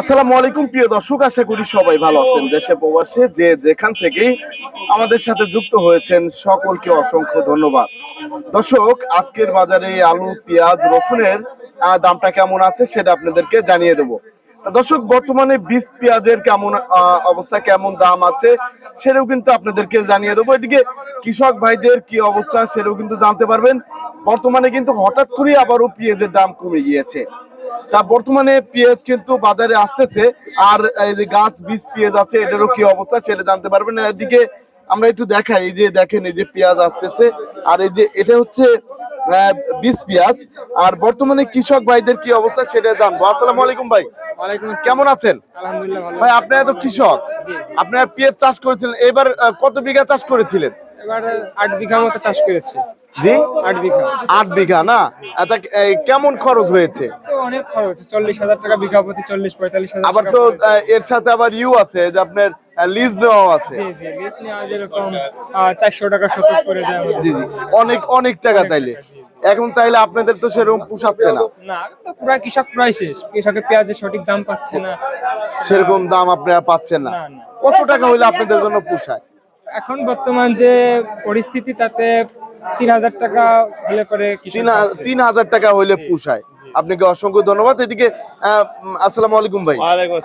আসসালামু আলাইকুম, প্রিয় দর্শক, আশা করি সবাই ভালো আছেন। দেশে প্রবাসে যে যেখান থেকেই আমাদের সাথে যুক্ত হয়েছেন, সকলকে অসংখ্য ধন্যবাদ। দর্শক, আজকের বাজারে আলু, পেঁয়াজ, রসুনের দামটা কেমন আছে সেটা আপনাদেরকে জানিয়ে দেব। দর্শক, বর্তমানে বীজ, পেঁয়াজের কেমন অবস্থা, কেমন দাম আছে সেটাও কিন্তু আপনাদেরকে জানিয়ে দেবো। এদিকে কৃষক ভাইদের কি অবস্থা সেটাও কিন্তু জানতে পারবেন। বর্তমানে কিন্তু হঠাৎ করে আবারও পেঁয়াজের দাম কমে গিয়েছে। তা বর্তমানে পেঁয়াজ কিন্তু বাজারে আসতেছে। আর এই যে গাছ বীজ পেঁয়াজ আছে এটারও কি অবস্থা সেটা জানতে পারবেন এদিকে আমরা একটু দেখাই এই যে দেখেন এই যে পেঁয়াজ আসতেছে। আর এই যে এটা হচ্ছে বীজ পেঁয়াজ। আর বর্তমানে কৃষক ভাইদের কি অবস্থা সেটা জানব। আসসালামু আলাইকুম ভাই। কেমন আছেন? ভাই আপনারা তো কৃষক। আপনারা পেঁয়াজ চাষ করেছিলেন। এবার কত বিঘা চাষ করেছিলেন? এবার আট বিঘা মতো চাষ করেছি। জি? আট বিঘা। আট বিঘা না? এই, কেমন খরচ হয়েছে? অনেক খরচ চল্লিশ হাজার টাকা বিঘা প্রতি চল্লিশ পঁয়তাল্লিশ হাজার আবার তো এর সাথে আবার ইউ আছে যে আপনার লিজ নেওয়া আছে। জি জি লিজ নেওয়া যেরকম চারশো টাকা শতক করে দেয় জি জি অনেক অনেক টাকা তাইলে। এখন তাইলে আপনাদের তো সেরকম পোষাচ্ছে না। না পুরা কৃষক প্রায় শেষ। কৃষকের পেঁয়াজের সঠিক দাম পাচ্ছে না। সেরকম দাম আপনারা পাচ্ছেন না। কত টাকা হইলে আপনাদের জন্য পোষায়? এখন বর্তমান যে পরিস্থিতি তাতে তিন হাজার টাকা হলে পরে তিন হাজার টাকা হইলে পুষায়। আপনাকে অসংখ্য ধন্যবাদ। এদিকে আহ, আসসালামু আলাইকুম ভাই।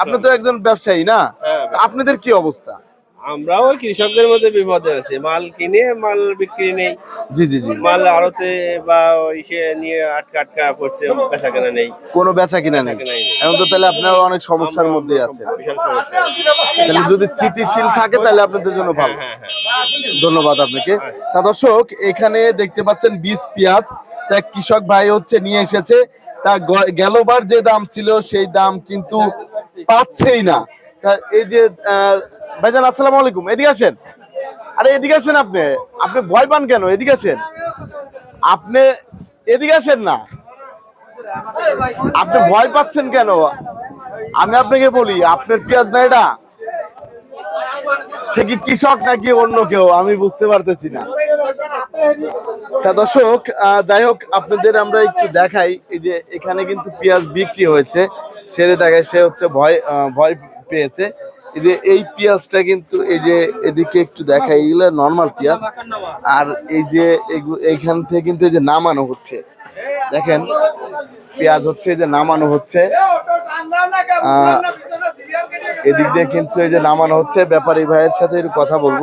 আপনি তো একজন ব্যবসায়ী না? হ্যাঁ, আপনাদের কি অবস্থা? আমরাও কৃষকদের মধ্যে বিপদে আছি। মাল কিনে মাল বিক্রি নেই। জি জি জি। মাল আড়তে বা ইসে নিয়ে আটকা আটকা পড়ছে বেচা কেনা নেই। কোনো বেচা কিনা নেই। এখন তো তাহলে আপনারা অনেক সমস্যার মধ্যে আছেন বিশাল সমস্যা তাহলে যদি স্থিতিশীল থাকে তাহলে আপনাদের জন্য ভালো। হ্যাঁ হ্যাঁ ধন্যবাদ আপনাকে। তা দর্শক এখানে দেখতে পাচ্ছেন বীজ পেঁয়াজ। তা কৃষক ভাই হচ্ছে নিয়ে এসেছে। তা গেলবার যে দাম ছিল সেই দাম কিন্তু পাচ্ছেই না। তা এই যে ভাইজান, আসসালামু আলাইকুম। এদিকে আসেন। আরে, এদিকে আসেন আপনি। আপনি ভয় পান কেন? এদিকে আসেন। আপনি এদিকে আসেন না। আপনি ভয় পাচ্ছেন কেন? আমি আপনাকে বলি, আপনার পেঁয়াজ না এটা? সে কি কৃষক নাকি অন্য কেউ? আমি বুঝতে পারতেছি না। তা দর্শক যাই হোক, আপনাদের আমরা একটু দেখাই, এই যে এখানে কিন্তু পেঁয়াজ বিক্রি হয়েছে। সেরে দেখায়, সে হচ্ছে ভয় ভয় পেয়েছে। এই যে এই পেঁয়াজটা কিন্তু এই যে এদিকে একটু দেখাই এগুলো নর্মাল পেঁয়াজ। আর এই যে এইখান থেকে কিন্তু এই যে নামানো হচ্ছে। দেখেন পেঁয়াজ হচ্ছে এই যে নামানো হচ্ছে। এদিক দিয়ে কিন্তু এই যে নামানো হচ্ছে। ব্যাপারী ভাইয়ের সাথে একটু কথা বলব।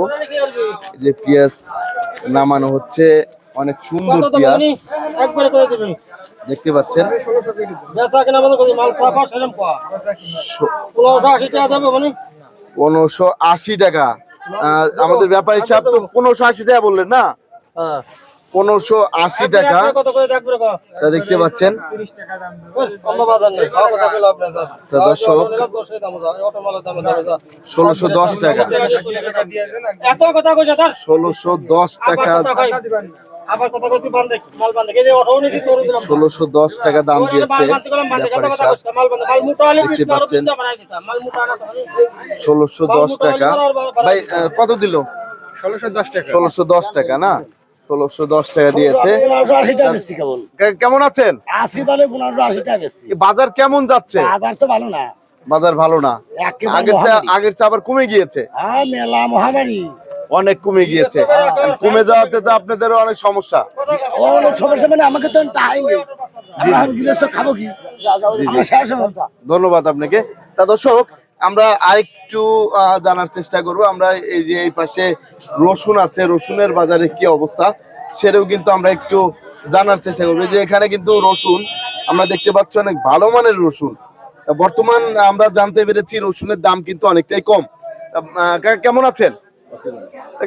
এই যে পেঁয়াজ নামানো হচ্ছে অনেক সুন্দর পেঁয়াজ। দেখতে পাচ্ছেন? বেচা কেনা মানে মাল চাপা সেরকম পাওয়া পনেরোশো আশি টাকা দেবে মানে। পনেরোশো আশি টাকা। আমাদের ব্যাপারী সাহেব তো পনেরোশো আশি টাকা বললেন না? হ্যাঁ। পনেরোশো আশি টাকা। তা দেখতে পাচ্ছেন। দর্শক ষোলোশো দশ টাকা। ষোলোশো দশ টাকা। ষোলোশো দশ টাকা দাম দিয়েছে। দেখতে পাচ্ছেন। মানে ষোলোশো দশ টাকা। ভাই কত দিল? ষোলোশো দশ টাকা। ষোলোশো দশ টাকা না? ষোলোশো দশ টাকা দিয়েছে। কেমন? আছেন? আশি মানে পনেরোশো আশি টাকা বাজার কেমন যাচ্ছে? বাজার তো ভালো না। বাজার ভালো না। আগের চেয়ে আগের চেয়ে আবার কমে গিয়েছে। হ্যাঁ মেলা মহামারী। অনেক কমে গিয়েছে। কমে যাওয়াতে তো আপনাদের অনেক সমস্যা। অনেক সমস্যা মানে আমাকে তো খাব কি। ধন্যবাদ আপনাকে। তা দর্শক আমরা আরেকটু জানার চেষ্টা করব। আমরা এই যে এই পাশে রসুন আছে রসুনের বাজারে কি অবস্থা সেটাও কিন্তু আমরা একটু জানার চেষ্টা করব। যে এখানে কিন্তু রসুন আমরা দেখতে পাচ্ছি অনেক ভালো মানের রসুন। তা বর্তমান আমরা জানতে পেরেছি রসুনের দাম কিন্তু অনেকটাই কম। কেমন আছেন?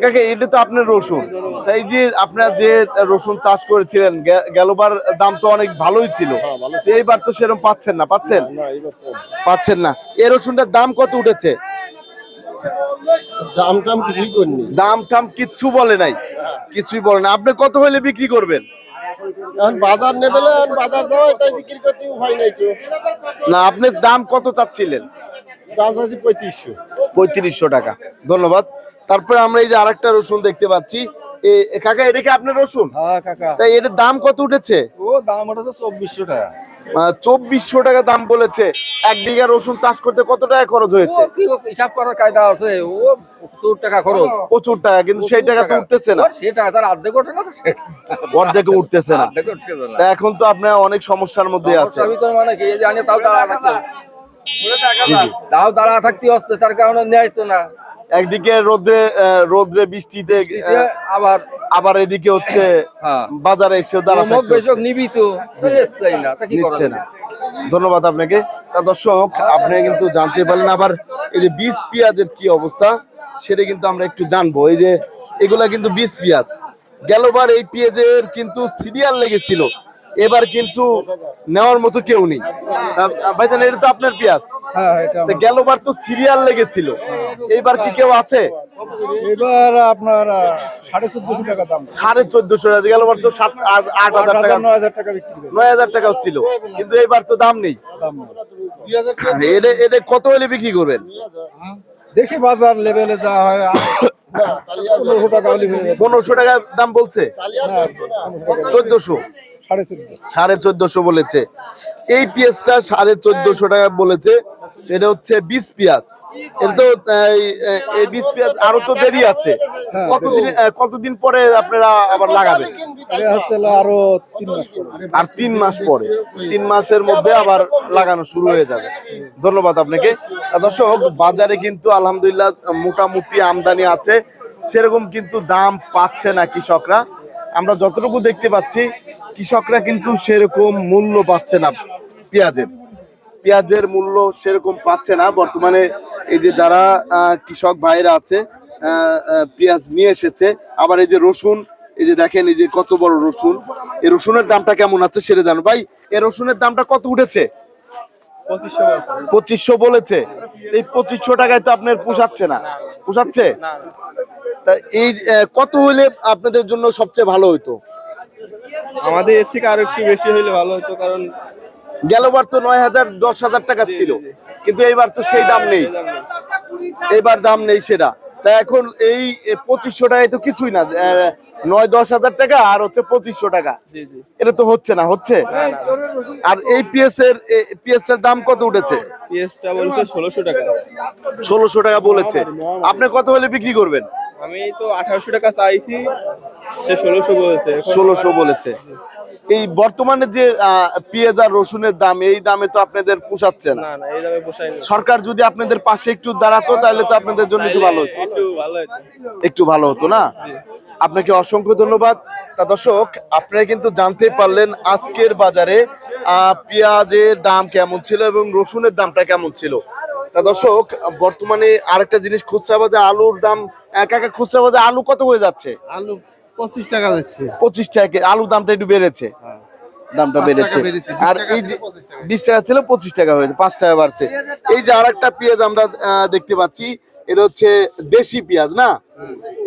কাকা এটা তো আপনার রসুন। তাই যে আপনার যে রসুন চাষ করেছিলেন গেলবার দাম তো অনেক ভালোই ছিল। এইবার তো সেরকম পাচ্ছেন না পাচ্ছেন? পাচ্ছেন না। এই রসুনটার দাম কত উঠেছে? দাম টাম কিছুই করিনি। দাম টাম কিচ্ছু বলে নাই। কিছুই বলে না। আপনি কত হলে বিক্রি করবেন? এখন বাজার নেবে না এখন বাজার যাওয়াই তাই বিক্রি করতে হয় নাই না আপনি দাম কত চাচ্ছিলেন? দাম চাচ্ছি পঁয়ত্রিশশো। পঁয়ত্রিশশো টাকা। ধন্যবাদ। তারপরে আমরা এই যে আরেকটা রসুন দেখতে পাচ্ছি। কাকা এটা কি আপনার রসুন? হ্যাঁ তাই এটার দাম কত উঠেছে? ও দাম তো চব্বিশশো টাকা। চব্বিশশো টাকা দাম বলেছে। এক বিঘা রসুন চাষ করতে কত টাকা খরচ হয়েছে? হিসাব করার কায়দা আছে। ও প্রচুর টাকা খরচ। প্রচুর টাকা কিন্তু সেই টাকা তো উঠতেছে না। ওর সে টাকা তার অর্ধেক ওঠে না তো সে অর্ধেকে উঠতেছে না। এখন তো আপনার অনেক সমস্যার মধ্যে আছে। সমস্যার ভিতর মানে কি এই যে আনে তাও। তাও দাঁড়া থাকতে হচ্ছে তার কারণে নেয় তো না। একদিকে রোদ্রে রোদ্রে বৃষ্টিতে আবার আবার এদিকে হচ্ছে হ্যাঁ। বাজারে এসে দাঁড়া মুখ থাকতে বেশক হচ্ছে। নিবি তো চলে এসছেই না তা কি করা না। ধন্যবাদ আপনাকে। তা দর্শক আপনি কিন্তু জানতে পারলেন আবার এই যে বীজ পেঁয়াজের কি অবস্থা সেটা কিন্তু আমরা একটু জানব। এই যে এগুলা কিন্তু বীজ পেঁয়াজ। গেলবার এই পেঁয়াজের কিন্তু সিরিয়াল লেগেছিল। এবার কিন্তু নেওয়ার মতো কেউ নেই। ভাইজান এটা তো আপনার পেঁয়াজ। হ্যাঁ গেলবার তো সিরিয়াল লেগেছিল। এইবার কি কেউ আছে? এবার আপনার সাড়ে চোদ্দশো টাকা দাম। সাড়ে চোদ্দশো টাকা। গেলবার তো সাত আট হাজার টাকা নয় হাজার টাকা নয় হাজার টাকাও ছিল। কিন্তু এইবার তো দাম নেই। দাম এটা এটা কত হলে বিক্রি করবেন? দেখি বাজার লেভেলে যা হয়। পনেরোশো টাকা হয়ে দাম বলছে? না, চোদ্দশো। সাড়ে চোদ্দ চোদ্দশো বলেছে। এই পেঁয়াজটা সাড়ে চোদ্দশো টাকা বলেছে। এটা হচ্ছে বিশ পেঁয়াজ। এটা তো এই, এই বিশ পেঁয়াজ আরও তো দেরি আছে। হ্যাঁ, কতদিন কতদিন পরে আপনারা আবার লাগাবেন? এটা হচ্ছে হলো আরও তিন মাস আর তিন মাস পরে। তিন মাসের মধ্যে আবার লাগানো শুরু হয়ে যাবে। ধন্যবাদ আপনাকে। দর্শক বাজারে কিন্তু আলহামদুলিল্লাহ মোটামুটি আমদানি আছে। সেরকম কিন্তু দাম পাচ্ছে না কৃষকরা। আমরা যতটুকু দেখতে পাচ্ছি কৃষকরা কিন্তু সেরকম মূল্য পাচ্ছে না পেঁয়াজের। পেঁয়াজের মূল্য সেরকম পাচ্ছে না। বর্তমানে এই যে যারা কৃষক ভাইরা আছে পেঁয়াজ নিয়ে এসেছে আবার এই যে রসুন এই যে দেখেন এই যে কত বড় রসুন এই রসুনের দামটা কেমন আছে সেটা জানো? ভাই এই রসুনের দামটা কত উঠেছে? পঁচিশশো বলেছে। এই পঁচিশশো টাকায় তো আপনার পোষাচ্ছে না। পোষাচ্ছে? তা এই কত হইলে আপনাদের জন্য সবচেয়ে ভালো হইতো? আমাদের এর থেকে আরও একটু বেশি হইলে ভালো হতো কারণ গেলবার তো নয় হাজার দশ হাজার টাকা ছিল। কিন্তু এইবার তো সেই দাম নেই। এবার দাম নেই সেটা। তা এখন এই পঁচিশশো টাকায় তো কিছুই না। আহ, নয় দশ হাজার টাকা আর হচ্ছে পঁচিশশো টাকা। এটা তো হচ্ছে না হচ্ছে? আর এই পিএস এর পিএস এর দাম কত উঠেছে? ষোলোশো টাকা। ষোলোশো টাকা বলেছে। আপনি কত হলে বিক্রি করবেন? আমি তো আঠারোশো টাকা চাইছি সে ষোলোশো বলছে। ষোলোশো বলেছে। এই বর্তমানে যে পেঁয়াজ আর রসুনের দাম এই দামে তো আপনাদের পোষাচ্ছে না। সরকার যদি আপনাদের পাশে একটু দাঁড়াতো তাহলে তো আপনাদের জন্য একটু ভালো হতো। একটু ভালো হতো। না? আপনাকে অসংখ্য ধন্যবাদ। তা দর্শক আপনারা কিন্তু জানতে পারলেন আজকের বাজারে পেঁয়াজের দাম কেমন ছিল এবং রসুনের দামটা কেমন ছিল। তা দর্শক বর্তমানে আরেকটা জিনিস খুচরা বাজার আলুর দাম কাকা খুচরা বাজার আলু কত হয়ে যাচ্ছে? আলু পঁচিশ টাকা যাচ্ছে। পঁচিশ টাকা আলুর দামটা একটু বেড়েছে। দামটা বেড়েছে। আর এই যে বিশ টাকা ছিল পঁচিশ টাকা হয়েছে পাঁচ টাকা বাড়ছে। এই যে আরেকটা পেঁয়াজ আমরা দেখতে পাচ্ছি এটা হচ্ছে দেশি পেঁয়াজ না?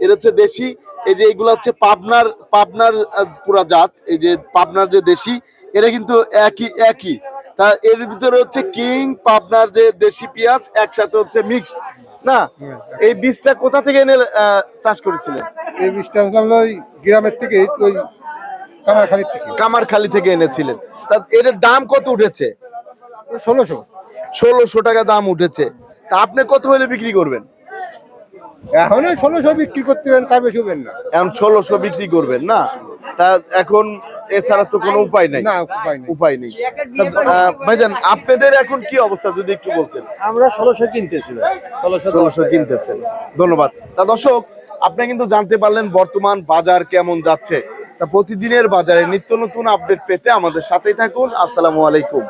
এটা হচ্ছে দেশি এই যে এগুলো হচ্ছে পাবনার পাবনার পুরা জাত এই যে পাবনার যে দেশি এটা কিন্তু একই একই। তা এর ভিতরে হচ্ছে কিং পাবনার যে দেশি পেঁয়াজ একসাথে হচ্ছে মিক্স না এই বীজটা কোথা থেকে এনে চাষ করেছিলেন? এই বীজটা আসলাম ওই গ্রামের থেকে ওই কামারখালির থেকে। কামারখালি থেকে এনেছিলেন। তা এর দাম কত উঠেছে? ষোলোশো। ষোলোশো টাকা দাম উঠেছে। তা আপনি কত হলে বিক্রি করবেন? এখন ষোলোশো বিক্রি করতে পারেন তার বেশি হবেন না। এখন ষোলোশো বিক্রি করবেন না? তা এখন এছাড়া তো কোনো উপায় নাই। উপায় নেই। উপায় নেই। ভাইজান আপনাদের এখন কি অবস্থা যদি একটু বলতেন? আমরা ষোলোশো কিনতেছিলাম ষোলোশো কিনতেছেন। ধন্যবাদ। তা দর্শক আপনি কিন্তু জানতে পারলেন বর্তমান বাজার কেমন যাচ্ছে। তা প্রতিদিনের বাজারে নিত্য নতুন আপডেট পেতে আমাদের সাথেই থাকুন। আসসালামু আলাইকুম।